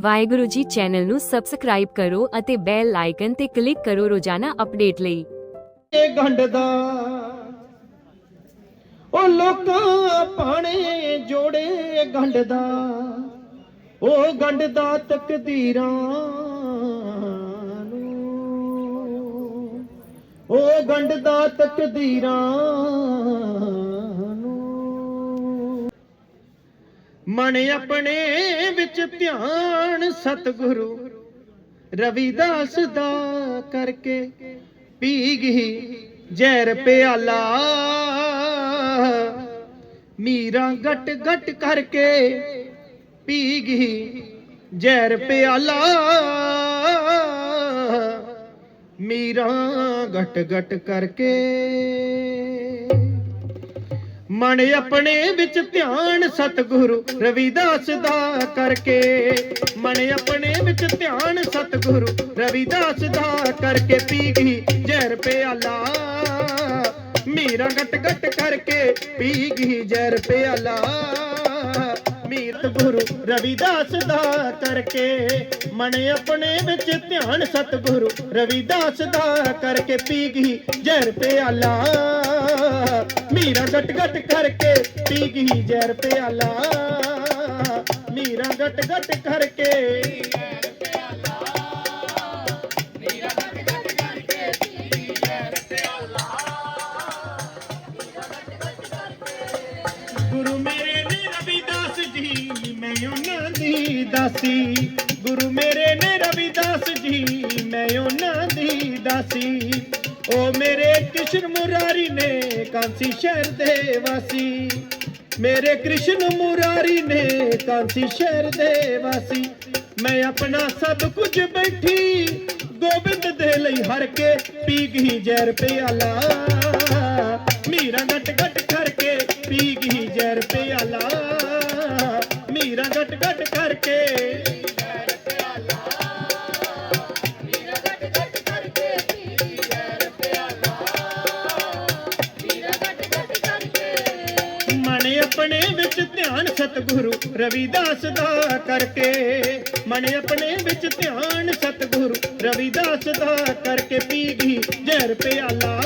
Waheguru ji channel ਨੂੰ subscribe ਕਰੋ ਅਤੇ ਬੈਲ ਆਈਕਨ ਤੇ ਕਲਿੱਕ ਕਰੋ ਰੋਜ਼ਾਨਾ ਅਪਡੇਟ ਲਈ। ਇਹ ਗੰਢ ਦਾ ਉਹ ਲੋਕਾਂ ਪਾਣੇ ਜੋੜੇ ਗੰਢ ਦਾ, ਉਹ ਗੰਢ ਦਾ ਤਕਦੀਰਾਂ ਨੂੰ। ਉਹ ਗੰਢ ਦਾ ਤਕਦੀਰਾਂ ਮਨ ਆਪਣੇ ਵਿੱਚ ਧਿਆਨ ਸਤਿਗੁਰੂ ਰਵਿਦਾਸ ਦਾ ਕਰਕੇ ਪੀ ਗਈ ਜ਼ਹਿਰ ਪਿਆਲਾ। ਮੀਰਾ ਗਟ ਗਟ ਕਰਕੇ ਪੀ ਗਈ ਜ਼ਹਿਰ ਪਿਆਲਾ। ਮੀਰਾ ਗਟ ਗਟ ਕਰਕੇ ਮਨ ਆਪਣੇ ਵਿੱਚ ਧਿਆਨ ਸਤਿਗੁਰੂ ਰਵਿਦਾਸ ਦਾ ਕਰਕੇ। ਮਨ ਆਪਣੇ ਵਿੱਚ ਧਿਆਨ ਸਤਿਗੁਰੂ ਰਵਿਦਾਸ ਦਾ ਕਰਕੇ। ਪੀ ਗਈ ਜ਼ਹਿਰ ਪਿਆਲਾ, ਮੀਰਾ ਗਟ ਗਟ ਕਰਕੇ ਪੀ ਗਈ ਜ਼ਹਿਰ ਪਿਆਲਾ। ਮੀਰਤ ਗੁਰੂ ਰਵਿਦਾਸ ਦਾ ਕਰਕੇ। ਮਨ ਆਪਣੇ ਵਿੱਚ ਧਿਆਨ ਸਤਿਗੁਰੂ ਰਵਿਦਾਸ ਦਾ ਕਰਕੇ। ਪੀ ਗਈ ਜ਼ਹਿਰ ਪਿਆਲਾ। ਮੀਰਾ ਗਟ ਗਟ ਕਰਕੇ ਪੀ ਗਈ ਜ਼ਹਿਰ ਪਿਆਲਾ। ਮੀਰਾ ਗਟ ਗਟ ਕਰਕੇ ਗੁਰੂ ਮੇਰੇ ਨੇ ਰਵਿਦਾਸ ਜੀ, ਮੈਂ ਉਹਨਾਂ ਦੀ ਦਾਸੀ। ਗੁਰੂ ਮੇਰੇ ਨੇ ਰਵਿਦਾਸ ਜੀ, ਮੈਂ ਉਹਨਾਂ ਦੀ ਦਾਸੀ। ਉਹ ਮੇਰੇ ਕ੍ਰਿਸ਼ਨ ਮੁਰਾਰੀ ਨੇ ਕਾਂਸੀ ਸ਼ਹਿਰ ਦੇ ਵਾਸੀ। ਮੇਰੇ ਕ੍ਰਿਸ਼ਨ ਮੁਰਾਰੀ ਨੇ ਕਾਂਸੀ ਸ਼ਹਿਰ ਦੇ ਵਾਸੀ। ਮੈਂ ਆਪਣਾ ਸਭ ਕੁਝ ਬੈਠੀ, ਗੋਬਿੰਦ ਦੇ ਲਈ ਹਰ ਕੇ ਪੀ ਗਈ ਜ਼ਹਿਰ ਪਿਆਲਾ। ਮੀਰਾ ਗਟ ਗਟ ਕਰਕੇ ਪੀ ਗਈ ਜ਼ਹਿਰ ਪਿਆਲਾ। ਮੀਰਾ ਗਟ ਗਟ ਕਰਕੇ ਸਤਿਗੁਰੂ ਰਵਿਦਾਸ ਦਾ ਕਰਕੇ ਮਨ ਆਪਣੇ ਵਿੱਚ ਧਿਆਨ ਸਤਿਗੁਰੂ ਰਵਿਦਾਸ ਦਾ ਕਰਕੇ ਪੀ ਗਈ ਜ਼ਹਿਰ ਪਿਆਲਾ।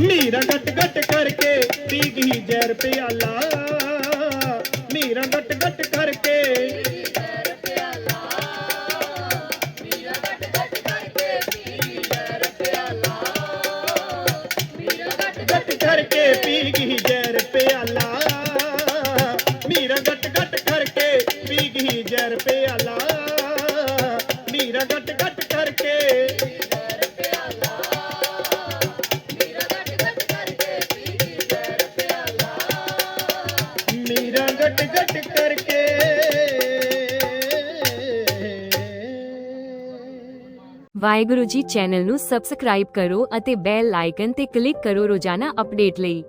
ਮੀਰਾ ਗਟ ਗਟ ਕਰਕੇ ਪੀ ਗਈ ਜ਼ਹਿਰ ਪਿਆਲਾ। ਮੀਰਾ ਗਟ ਗਟ ਕਰਕੇ ਗਟ ਕਰਕੇ ਪੀ ਗਈ ਜ਼ਹਿਰ ਪਿਆਲਾ। ਪੀ ਜ਼ਹਿਰ ਪਿਆਲਾ, ਮੀਰਾ ਗਟ ਗਟ ਕਰਕੇ। ਮੀਰਾ ਗਟ ਗਟ ਕਰਕੇ। ਵਾਹਿਗੁਰੂ ਜੀ ਚੈਨਲ ਨੂੰ ਸਬਸਕ੍ਰਾਈਬ ਕਰੋ ਅਤੇ ਬੈਲ ਆਈਕਨ ਤੇ ਕਲਿੱਕ ਕਰੋ ਰੋਜ਼ਾਨਾ ਅਪਡੇਟ ਲਈ।